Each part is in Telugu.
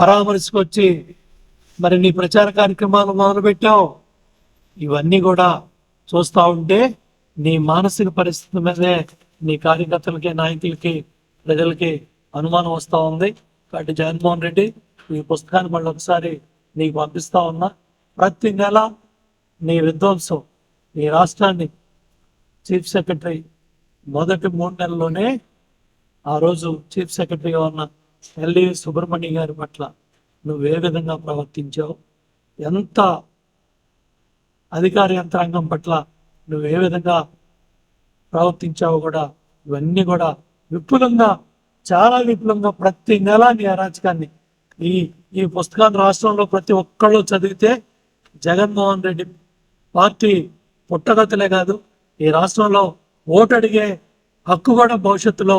పరామర్శకొచ్చి మరి నీ ప్రచార కార్యక్రమాలు మొదలుపెట్టావు? ఇవన్నీ కూడా చూస్తూ ఉంటే నీ మానసిక పరిస్థితి మీదే నీ కార్యకర్తలకి నాయకులకి ప్రజలకి అనుమానం వస్తూ ఉంది. కాబట్టి జగన్మోహన్ రెడ్డి ఈ పుస్తకాన్ని మళ్ళీ ఒకసారి నీకు పంపిస్తా ఉన్నా. ప్రతి నెల నీ విధ్వంసం నీ రాష్ట్రాన్ని చీఫ్ సెక్రటరీ మొదటి మూడు నెలల్లోనే ఆ రోజు చీఫ్ సెక్రటరీగా ఉన్న ఎల్ఈ సుబ్రహ్మణ్యం గారి పట్ల నువ్వు ఏ విధంగా ప్రవర్తించావు? ఎంత అధికార యంత్రాంగం పట్ల నువ్వు ఏ విధంగా ప్రవర్తించావు కూడా ఇవన్నీ కూడా విపులంగా చాలా విపులంగా ప్రతి నెల నీ అరాచకాన్ని ఈ ఈ పుస్తకాన్ని రాష్ట్రంలో ప్రతి ఒక్కళ్ళు చదివితే జగన్మోహన్ రెడ్డి పార్టీ పుట్టగతులే కాదు ఈ రాష్ట్రంలో ఓటు అడిగే హక్కు కూడా భవిష్యత్తులో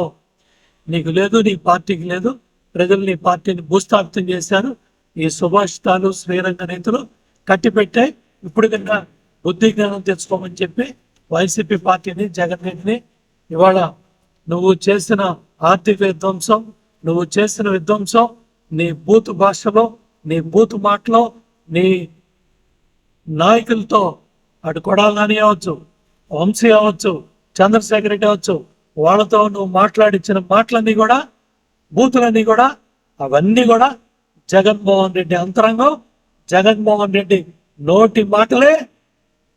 నీకు లేదు నీ పార్టీకి లేదు. ప్రజల్ని పార్టీని భూస్థాపితం చేశారు. ఈ సుభాషితాలు శ్రీరంగ నేతలు కట్టిపెట్టాయి ఇప్పుడు కన్నా బుద్ధి జ్ఞానం తెచ్చుకోమని చెప్పి వైసీపీ పార్టీని జగన్ రెడ్డిని ఇవాళ నువ్వు చేసిన ఆర్థిక విధ్వంసం నువ్వు చేసిన విధ్వంసం నీ బూత్ భాషలో నీ బూత్ మాటలో నీ నాయకులతో అటు కొడాలని అవ్వచ్చు వంశీ అవ్వచ్చు చంద్రశేఖర్ రెడ్డి అవ్వచ్చు వాళ్ళతో నువ్వు మాట్లాడించిన మాటలన్నీ కూడా బూతులన్నీ కూడా అవన్నీ కూడా జగన్మోహన్ రెడ్డి అంతరంగం. జగన్మోహన్ రెడ్డి నోటి మాటలే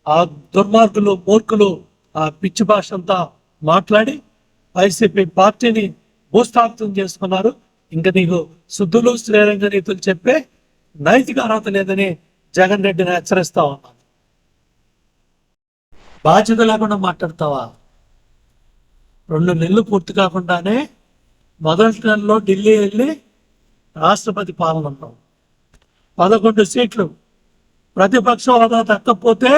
ఆ దుర్మార్గులు మూర్ఖులు ఆ పిచ్చి భాష అంతా మాట్లాడి వైసీపీ పార్టీని భూస్థాపితం చేసుకున్నారు. ఇంకా నీకు శుద్ధులు శ్రీరంగ నీతులు చెప్పే నైతిక అర్హత లేదని జగన్ రెడ్డిని హెచ్చరిస్తా ఉన్నాను బాధ్యత లేకుండా మాట్లాడతావా? రెండు నెలలు పూర్తి కాకుండానే మొదటి నెలలో ఢిల్లీ వెళ్ళి రాష్ట్రపతి పాలన ఉన్నాం. పదకొండు సీట్లు. ప్రతిపక్ష హోదా తగ్గకపోతే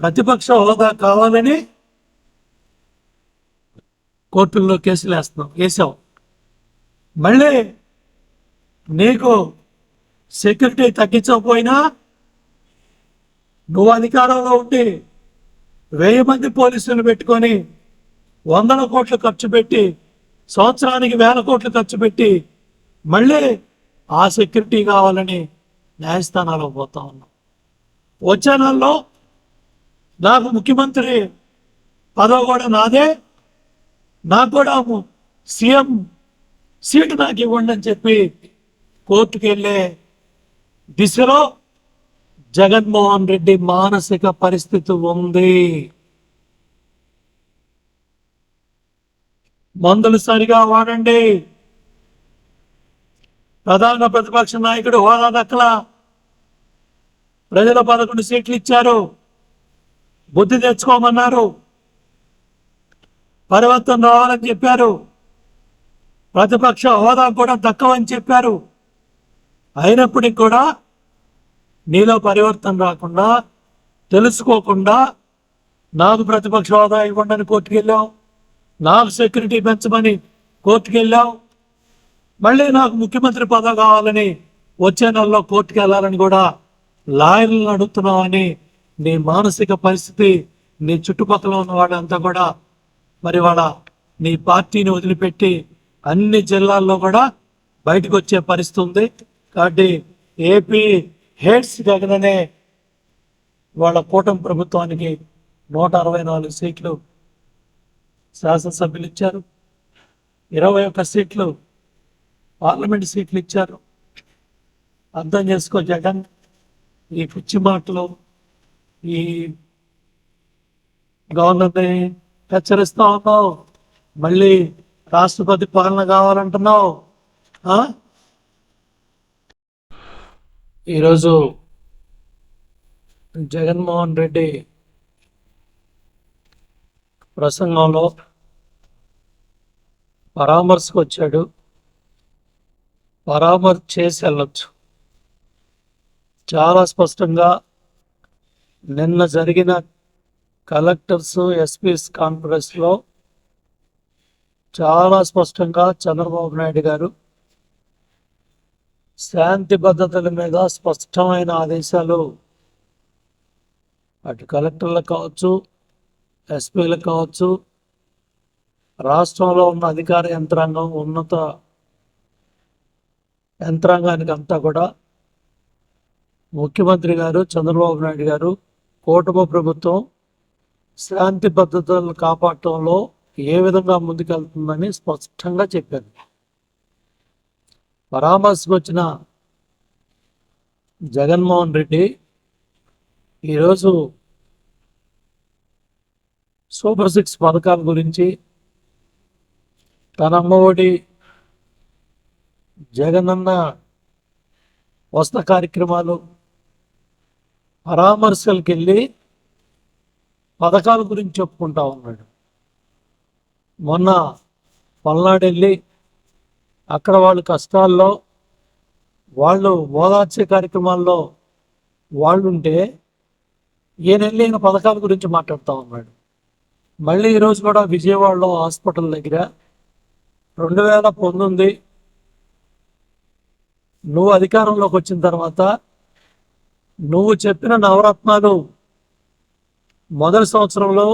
ప్రతిపక్ష హోదా కావాలని కోర్టుల్లో కేసులు వేస్తున్నాం. వేసాం. మళ్ళీ నీకు సెక్యూరిటీ తగ్గించకపోయినా నువ్వు అధికారంలో ఉండి వెయ్యి మంది పోలీసులు పెట్టుకొని వందల కోట్లు ఖర్చు పెట్టి సంవత్సరానికి వేల కోట్లు ఖర్చు పెట్టి మళ్ళీ ఆ సెక్యూరిటీ కావాలని న్యాయస్థానాలకు పోతా ఉన్నాం. వచ్చే నెలలో నాకు ముఖ్యమంత్రి పదవి కూడా నాదే. నాకు కూడా సీఎం సీటు నాకు ఇవ్వండి అని చెప్పి కోర్టుకు వెళ్ళే దిశలో జగన్మోహన్ రెడ్డి మానసిక పరిస్థితి ఉంది. మందులు సరిగా వాడండి. ప్రధాన ప్రతిపక్ష నాయకుడు హోదా దక్కల. ప్రజల పదకొండు సీట్లు ఇచ్చారు. బుద్ధి తెచ్చుకోమన్నారు. పరివర్తన రావాలని చెప్పారు. ప్రతిపక్ష హోదా కూడా దక్కవని చెప్పారు. అయినప్పటికీ కూడా నీలో పరివర్తన రాకుండా తెలుసుకోకుండా నాకు ప్రతిపక్ష హోదా ఇవ్వండి అని కోర్టుకెళ్ళాం. నాకు సెక్యూరిటీ పెంచమని కోర్టుకు వెళ్ళాం మళ్ళీ నాకు ముఖ్యమంత్రి పదవి కావాలని వచ్చే నెలలో కోర్టుకు వెళ్ళాలని కూడా లాయర్లను అడుగుతున్నామని నీ మానసిక పరిస్థితి నీ చుట్టుపక్కల ఉన్న వాళ్ళంతా కూడా మరి వాళ్ళ నీ పార్టీని వదిలిపెట్టి అన్ని జిల్లాల్లో కూడా బయటకు వచ్చే పరిస్థితి ఉంది. కాబట్టి ఏపీ హెడ్స్ జగన్ అనే వాళ్ళ కూటమి ప్రభుత్వానికి నూట అరవై నాలుగు సీట్లు శాసనసభ్యులు ఇచ్చారు ఇరవై ఒక్క సీట్లు పార్లమెంట్ సీట్లు ఇచ్చారు అర్థం చేసుకో జగన్ ఈ పిచ్చి మాటలు ఈ గవర్నర్ని హెచ్చరిస్తా ఉన్నావు. మళ్ళీ రాష్ట్రపతి పాలన కావాలంటున్నావు. ఆ? ఈరోజు జగన్మోహన్ రెడ్డి ప్రసంగంలో పరామర్శకు వచ్చాడు పరామర్శ చేసి వెళ్ళచ్చు చాలా స్పష్టంగా నిన్న జరిగిన కలెక్టర్స్ ఎస్పీస్ కాన్ఫరెన్స్లో చాలా స్పష్టంగా చంద్రబాబు నాయుడు గారు శాంతి భద్రతల మీద స్పష్టమైన ఆదేశాలు అటు కలెక్టర్లకు కావచ్చు ఎస్పీలకు కావచ్చు రాష్ట్రంలో ఉన్న అధికార యంత్రాంగం ఉన్నత యంత్రాంగానికి అంతా కూడా ముఖ్యమంత్రి గారు చంద్రబాబు నాయుడు గారు కూటమి ప్రభుత్వం శాంతి భద్రతలను కాపాడటంలో ఏ విధంగా ముందుకెళ్తుందని స్పష్టంగా చెప్పారు. పరామర్శకు వచ్చిన జగన్మోహన్ రెడ్డి ఈరోజు సూపర్ సిక్స్ పథకాల గురించి తన అమ్మఒడి జగనన్న వస్త కార్యక్రమాలు పరామర్శలకు వెళ్ళి పథకాల గురించి చెప్పుకుంటా ఉన్నాడు. మొన్న పల్నాడు వెళ్ళి అక్కడ వాళ్ళు కష్టాల్లో వాళ్ళు ఓదార్చే కార్యక్రమాల్లో వాళ్ళు ఉంటే ఈయన వెళ్ళి ఈయన పథకాల గురించి మాట్లాడుతూ ఉన్నాడు. మళ్ళీ ఈరోజు కూడా విజయవాడలో హాస్పిటల్ దగ్గర రెండు వేల పంతొమ్మిది నువ్వు అధికారంలోకి వచ్చిన తర్వాత నువ్వు చెప్పిన నవరత్నాలు మొదటి సంవత్సరంలో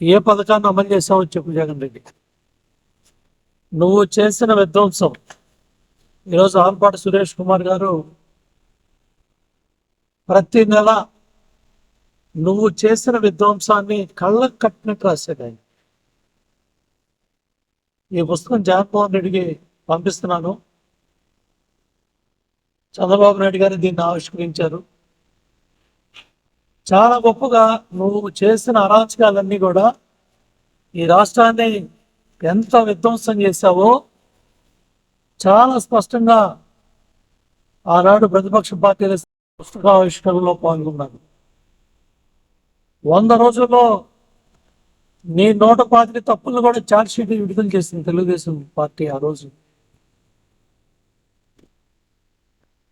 ఏ పథకాన్ని అమలు చేసావో చెప్పు జగన్ రెడ్డి. నువ్వు చేసిన విధ్వంసం. ఈరోజు ఆల్పాటి సురేష్ కుమార్ గారు ప్రతి నెల నువ్వు చేసిన విధ్వంసాన్ని కళ్ళకు కట్టినట్టు రాశాడు ఆయన. ఈ పుస్తకం జగన్మోహన్ రెడ్డికి పంపిస్తున్నాను. చంద్రబాబు నాయుడు గారు దీన్ని ఆవిష్కరించారు. చాలా గొప్పగా నువ్వు చేసిన అరాచకాలన్నీ కూడా ఈ రాష్ట్రాన్ని ఎంత విధ్వంసం చేశావో చాలా స్పష్టంగా ఆనాడు ప్రతిపక్ష పార్టీల పుస్తకావిష్కరణలో పాల్గొన్నాను వంద రోజుల్లో నీ నోట పాతిక తప్పులు కూడా ఛార్జ్ షీట్ విడుదల చేసింది తెలుగుదేశం పార్టీ ఆ రోజు.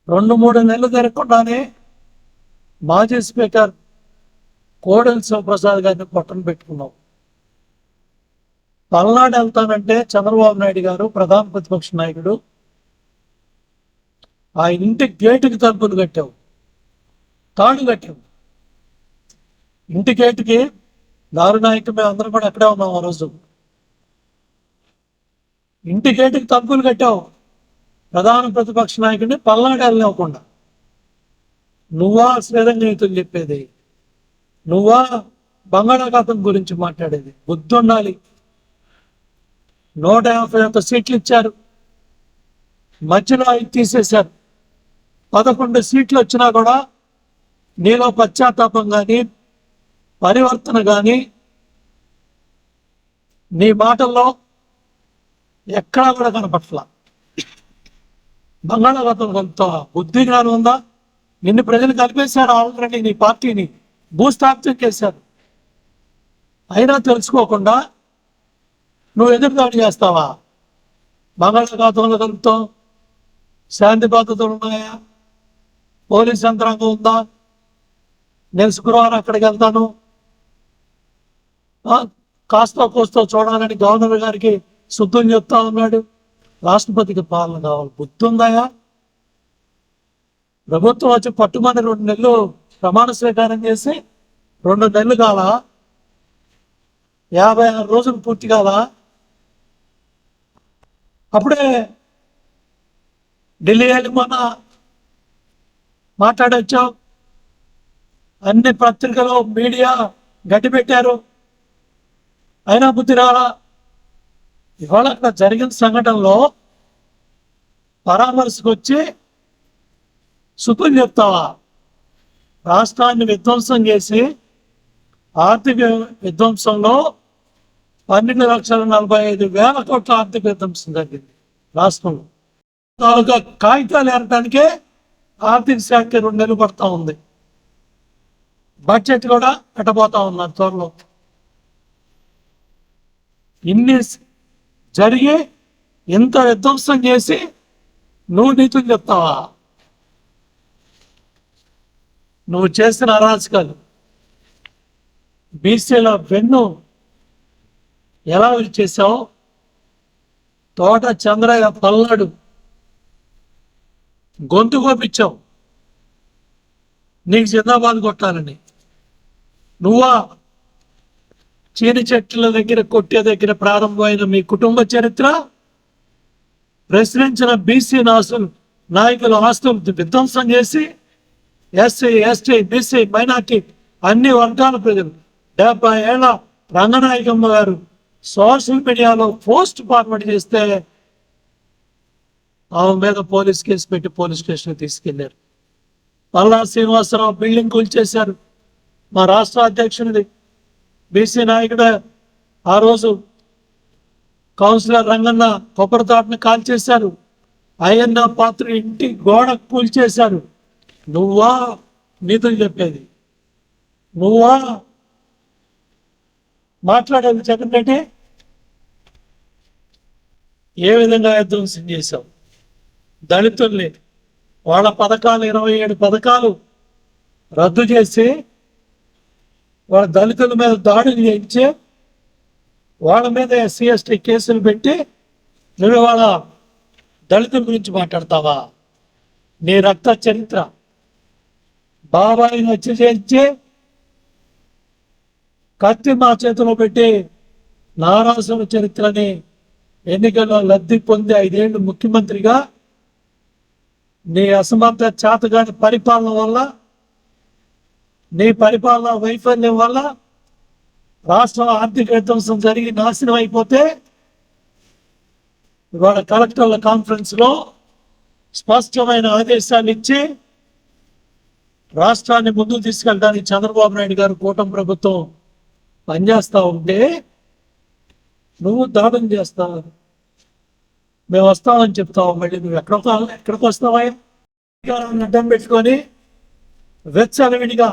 రెండు మూడు నెలలు జరగకుండానే మాజీ స్పీకర్ కోడెల శివప్రసాద్ గారిని పట్టణ పెట్టుకున్నాం. పల్నాడు వెళ్తానంటే చంద్రబాబు నాయుడు గారు ప్రధాన ప్రతిపక్ష నాయకుడు. ఆ ఇంటి గేటుకి తలుపులు కట్టావు తాడు కట్టావు. ఇంటి గేటుకి దారునాయకు మేము అందరం కూడా అక్కడే ఉన్నాం ఆ రోజు. ఇంటి గేటుకి తలుపులు కట్టావు. ప్రధాన ప్రతిపక్ష నాయకుడిని పల్నాడు వెళ్ళనివ్వకుండా. నువ్వా శ్రీరంగనీతులు చెప్పేది? నువ్వా బంగాళాఖాతం గురించి మాట్లాడేది? బుద్ధి ఉండాలి నూట యాభై ఒక్క సీట్లు ఇచ్చారు. మధ్యలో ఐదు తీసేశారు. పదకొండు సీట్లు వచ్చినా కూడా నీలో పశ్చాత్తాపం కానీ పరివర్తన కానీ నీ మాటల్లో ఎక్కడా కూడా కనపట్ల బంగాళాఖాతం కొంత బుద్ధి జ్ఞానం ఉందా? నిన్ను ప్రజలు కలిపేశారు ఆల్రెడీ నీ పార్టీని. భూస్థాపితం చేశారు. అయినా తెలుసుకోకుండా నువ్వు ఎదురుదాడి చేస్తావా? బంగాళాఖాతంలో కలుపుతాం శాంతి భద్రతలు ఉన్నాయా? పోలీస్ యంత్రాంగం ఉందా? నేను శుక్రవారం అక్కడికి వెళ్తాను. కాస్త కోస్తో చూడాలని గవర్నర్ గారికి శుద్ధం చెప్తా ఉన్నాడు. రాష్ట్రపతికి పాలన కావాలి. బుద్ధి ఉందాయా ప్రభుత్వం వచ్చి పట్టుమని రెండు నెలలు ప్రమాణ స్వీకారం చేసి రెండు నెలలు కాల యాభై ఆరు రోజులు పూర్తి కాల అప్పుడే ఢిల్లీ వెళ్ళి మొన్న మాట్లాడొచ్చాం. అన్ని పత్రికలు మీడియా గట్టి పెట్టారు అయినా బుద్ధి రాలా? ఇవాళ అక్కడ జరిగిన సంఘటనలో పరామర్శకు వచ్చి సుతులు చెప్తావా? రాష్ట్రాన్ని విధ్వంసం చేసి ఆర్థిక విధ్వంసంలో పన్నెండు లక్షల నలభై ఐదు వేల కోట్ల ఆర్థిక విధ్వంసం జరిగింది రాష్ట్రంలో. తాలూకా కాగితాలు ఏరటానికే ఆర్థిక శాఖ రెండు నెలలు పడతా ఉంది. బడ్జెట్ కూడా పెట్టబోతా ఉన్నారు త్వరలో. ఇన్ని జరిగి ఇంత విధ్వంసం చేసి నువ్వు నీతులు చెప్తావా? నువ్వు చేసిన అరాచకాలు. బీసీల వెన్ను ఎలా చేసావు తోట చంద్రయ్య పల్నాడు గొంతు కోపించావు. నీకు జిందాబాద్ కొట్టాలని. నువ్వా చీని చెట్ల దగ్గర కొట్టే దగ్గర ప్రారంభమైన మీ కుటుంబ చరిత్ర ప్రశ్నించిన బీసీ నాసులు నాయకుల ఆస్తులు విధ్వంసం చేసి ఎస్సీ ఎస్టీ బీసీ మైనార్టీ అన్ని వర్గాల ప్రజలు డెబ్బై ఏళ్ళ రంగనాయకమ్మ గారు సోషల్ మీడియాలో పోస్ట్ ఫార్వర్డ్ చేస్తే ఆమె మీద పోలీస్ కేసు పెట్టి పోలీస్ స్టేషన్కి తీసుకెళ్ళారు. పల్లా శ్రీనివాసరావు బిల్డింగ్ కూల్చేశారు. మా రాష్ట్ర అధ్యక్షునిది బీసీ నాయకుడు ఆ రోజు కౌన్సిలర్ రంగన్న కొబ్బరి తోటను కాల్చేశారు. అయ్యన్న పాత్ర ఇంటి గోడ కూల్చేశారు నువ్వా? నీతులు చెప్పేది. నువ్వా? మాట్లాడేది జగన్ రెడ్డి? ఏ విధంగా యుద్ధం చేశావు? దళితుల్ని వాళ్ళ పథకాలు ఇరవై ఏడు పథకాలు రద్దు చేసి వాళ్ళ దళితుల మీద దాడులు చేయించి వాళ్ళ మీద ఎస్సీ ఎస్టీ కేసులు పెట్టి నువ్వు వాళ్ళ దళితుల గురించి మాట్లాడతావా? నీ రక్త చరిత్ర. బాబాయిని హత్య చేయించి కత్తి మా చేతిలో పెట్టి నారాసుల చరిత్రని ఎన్నికల్లో లబ్ధి పొంది ఐదేళ్ళు ముఖ్యమంత్రిగా నీ అసమర్థ చేతగాని పరిపాలన వల్ల నీ పరిపాలన వైఫల్యం వల్ల రాష్ట్రం ఆర్థిక విధ్వంసం జరిగి నాశనం అయిపోతే ఇవాళ కలెక్టర్ల కాన్ఫరెన్స్లో స్పష్టమైన ఆదేశాలు ఇచ్చి రాష్ట్రాన్ని ముందుకు తీసుకెళ్ళడానికి చంద్రబాబు నాయుడు గారు కూటమి ప్రభుత్వం పనిచేస్తూ ఉంటే నువ్వు దాడం చేస్తావు మేము వస్తామని చెప్తావు. మళ్ళీ నువ్వు ఎక్కడికి ఎక్కడికి వస్తావా అధికారాన్ని అడ్డం పెట్టుకొని వెచ్చలవిడిగా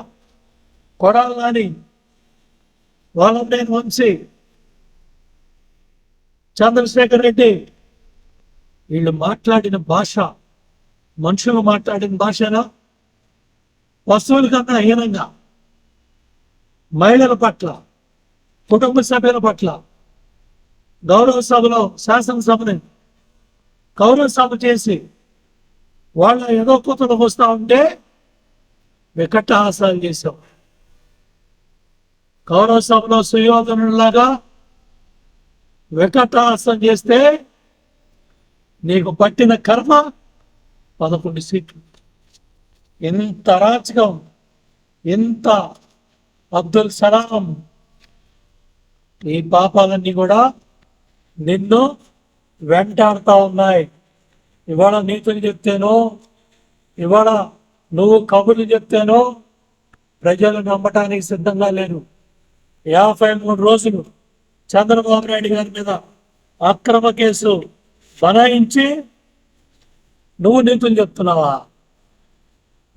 కొడాలని వాళ్ళని వంశీ చంద్రశేఖర్ రెడ్డి వీళ్ళు మాట్లాడిన భాష మనుషులు మాట్లాడిన భాషనా? వస్తువుల కన్నా హీనంగా మహిళల పట్ల కుటుంబ సభ్యుల పట్ల గౌరవ సభలో శాసనసభని గౌరవ సభ చేసి వాళ్ళ ఏదో కూతురు వస్తూ ఉంటే వికట్టహాసాలు చేసాం కౌరవ సభలో సుయోధనులాగా వికట్టహాసం చేస్తే నీకు పట్టిన కర్మ పదకొండు సీట్లు. ఎంత అరాచకం ఎంత అబ్దుల్ సలాం ఈ పాపాలన్నీ కూడా నిన్ను వెంటాడుతూ ఉన్నాయి. ఇవాళ నీతులు చెప్తేనో ఇవాళ నువ్వు కబుర్లు చెప్తేనో ప్రజలు నమ్మటానికి సిద్ధంగా లేరు. యాభై మూడు రోజులు చంద్రబాబు నాయుడు గారి మీద అక్రమ కేసు బనాయించి నువ్వు నీతులు చెప్తున్నావా?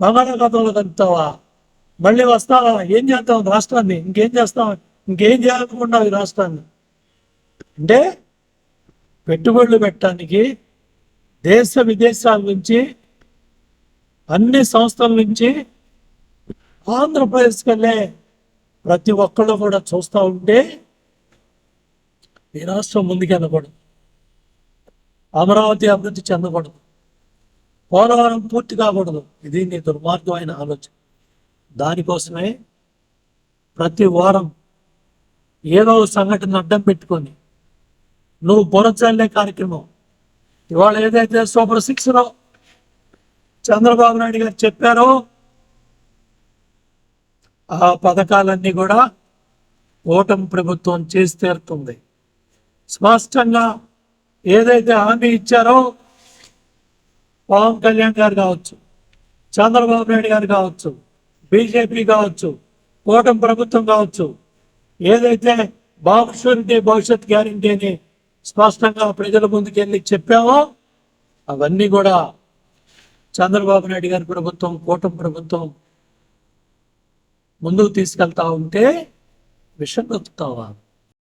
బంగాళాఖాతంలో కలుపుతావా మళ్ళీ వస్తావా? ఏం చేస్తావు? రాష్ట్రాన్ని ఇంకేం చేస్తావు? ఇంకేం చేయాలనుకున్నావు ఈ రాష్ట్రాన్ని? అంటే పెట్టుబడులు పెట్టడానికి దేశ విదేశాల నుంచి అన్ని సంస్థల నుంచి ఆంధ్రప్రదేశ్కి వెళ్ళే ప్రతి ఒక్కళ్ళు కూడా చూస్తూ ఉంటే ఈ రాష్ట్రం ముందుకెళ్ళకూడదు అమరావతి అభివృద్ధి చెందకూడదు. పోలవరం పూర్తి కాకూడదు. ఇది నీ దుర్మార్గమైన ఆలోచన. దానికోసమే ప్రతి వారం ఏదో సంఘటన అడ్డం పెట్టుకొని నువ్వు బురచల్లే కార్యక్రమం. ఇవాళ ఏదైతే సూపర్ సిక్స్లో చంద్రబాబు నాయుడు గారు చెప్పారో ఆ పథకాలన్నీ కూడా ఓటమి ప్రభుత్వం చేసి తీరుతుంది. స్పష్టంగా ఏదైతే హామీ ఇచ్చారో పవన్ కళ్యాణ్ గారు కావచ్చు చంద్రబాబు నాయుడు గారు కావచ్చు బీజేపీ కావచ్చు కూటమి ప్రభుత్వం కావచ్చు ఏదైతే బాబు షూరిటీ భవిష్యత్ గ్యారంటీ అని స్పష్టంగా ప్రజల ముందుకెళ్ళి చెప్పామో అవన్నీ కూడా చంద్రబాబు నాయుడు గారి ప్రభుత్వం కూటమి ప్రభుత్వం ముందుకు తీసుకెళ్తా ఉంటే విషం కలుపుతావా